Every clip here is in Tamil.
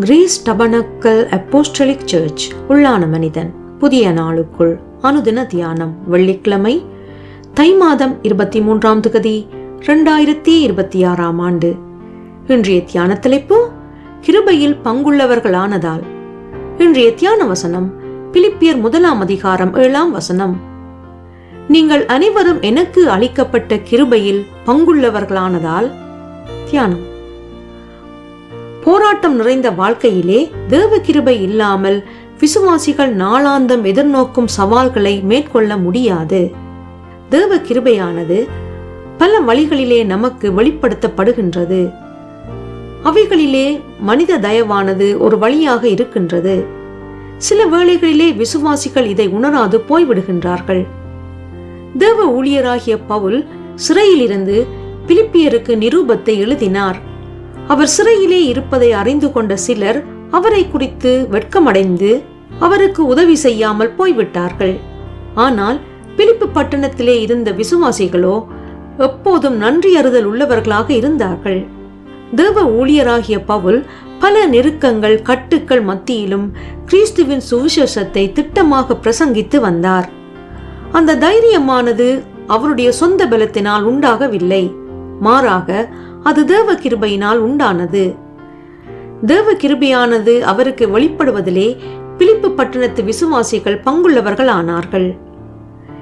கிரீஸ் டபனக்கல் அப்போஸ்டலிக் சர்ச் உள்ளான மனிதன். புதிய நாளுக்குள் அனுதின தியானம் வெள்ளிக்கிழமை தை மாதம் இருபத்தி மூன்றாம் தொகுதி இரண்டாயிரத்தி இருபத்தி ஆறாம் ஆண்டு. இன்றைய தியான தலைப்பு கிருபையில் பங்குள்ளவர்களானதால். இன்றைய தியான வசனம் பிலிப்பியர் முதலாம் அதிகாரம் ஏழாம் வசனம். நீங்கள் அனைவரும் எனக்கு அளிக்கப்பட்ட கிருபையில் பங்குள்ளவர்களானதால் தியானம். போராட்டம் நிறைந்த வாழ்க்கையிலே தேவ கிருபை இல்லாமல் விசுவாசிகள் நாளாந்தம் எதிர்நோக்கும் சவால்களை மேற்கொள்ள முடியாது. தேவ கிருபையானது பல வழிகளிலே நமக்கு வெளிப்படுத்தப்படுகின்றது. அவைகளிலே மனித தயவானது ஒரு வழியாக இருக்கின்றது. சில வேளைகளிலே விசுவாசிகள் இதை உணராது போய்விடுகின்றார்கள். தேவ ஊழியராகிய பவுல் சிறையிலிருந்து பிலிப்பியருக்கு நிரூபத்தை எழுதினார். அவர் சிறையிலே இருப்பதை அறிந்து கொண்ட சிலர் அவரை குறித்து வெட்கமடைந்து அவருக்கு உதவி செய்யாமல் போய்விட்டார்கள். ஆனால் பிலிப்பு பட்டணத்திலே இருந்த விசுவாசிகளோ எப்போதும் நன்றி அறிதல் உள்ளவர்களாக இருந்தார்கள். தேவ ஊழியராகிய பவுல் பல நெருக்கங்கள் கட்டுக்கள் மத்தியிலும் கிறிஸ்துவின் சுவிசேஷத்தை திட்டமாக பிரசங்கித்து வந்தார். அந்த தைரியமானது அவருடைய சொந்த பலத்தினால் உண்டாகவில்லை. மாறாக அது தேவ கிருபையினால் உண்டானது. தேவ கிருபையானது அவருக்கு வெளிப்படுவதிலே பிலிப்பு பட்டணத்து விசுவாசிகள் பங்குள்ளவர்கள் ஆனார்கள்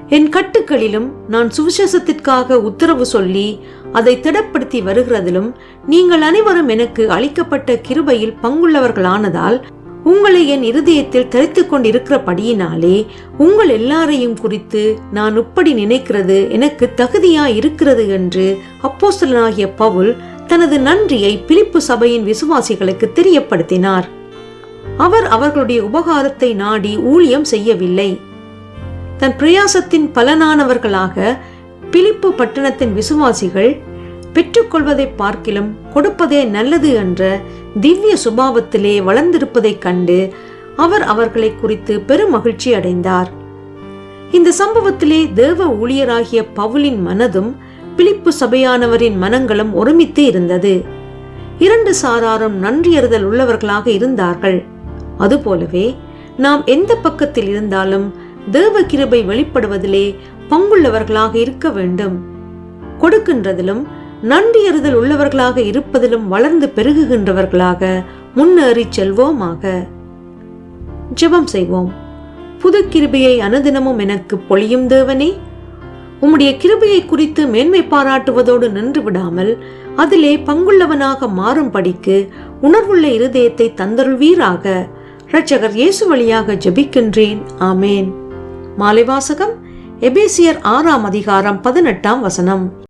என் கட்டுக்களிலும் நான் சுவிசேஷத்திற்காக உத்தரவு சொல்லி அதை திடப்படுத்தி வருகிறதிலும் நீங்கள் அனைவரும் எனக்கு அளிக்கப்பட்ட கிருபையில் பங்குள்ளவர்களானதால் உங்களை என் இருதயத்தில் தரித்துக் கொண்டிருக்கிறபடியினாலே உங்கள் எல்லாரையும் குறித்து நான் இப்படி நினைக்கிறது எனக்கு தகுதியா இருக்கிறது என்று அப்போஸ்தலனாகிய பவுல் தனது நன்றியை பிலிப்பு சபையின் விசுவாசிகளுக்கு தெரியப்படுத்தினார். அவர் அவர்களுடைய உபகாரத்தை நாடி ஊழியம் செய்யவில்லை. தன் பிரயாசத்தின் பலனானவர்களாக பிலிப்பு பட்டணத்தின் விசுவாசிகள் பெற்றுக்கொள்வதை பார்க்கிலும் கொடுப்பதே நல்லது என்ற திவ்ய சுபாவத்திலே வளர்ந்திருப்பதைக் கண்டு அவர் அவர்களை குறித்து பெரும் மகிழ்ச்சி அடைந்தார். இந்த சம்பவத்திலே தேவ ஊழியராகிய பவுலின் மனதும் பிலிப்பு சபையானவரின் மனங்களும் ஒருமித்து இருந்தது. இரண்டு சாராரும் நன்றியறுதல் உள்ளவர்களாக இருந்தார்கள். அதுபோலவே நாம் எந்த பக்கத்தில் இருந்தாலும் தேவ கிருபை வெளிப்படுவதிலே பங்குள்ளவர்களாக இருக்க வேண்டும். கொடுக்கின்றதிலும் நன்றியறுதல் உள்ளவர்களாக இருப்பதிலும் வளர்ந்து பெருகுகின்றவர்களாக முன்னேறி செல்வோமாக. ஜெபம் செய்வோம். புது கிருபையை அனுதினமும் எனக்கு பொழியும் தேவனே. உம்முடைய கிருபையை குறித்து மேன்மை பாராட்டுவதோடு நின்று விடாமல் அதிலே பங்குள்ளவனாக மாறும்படிக்கு உணர்வுள்ள இருதயத்தை தந்தருள்வீராக. இரட்சகர் இயேசு வழியாக ஜெபிக்கின்றேன். ஆமேன். மாலைவாசகம் எபேசியர் ஆறாம் அதிகாரம் பதினெட்டாம் வசனம்.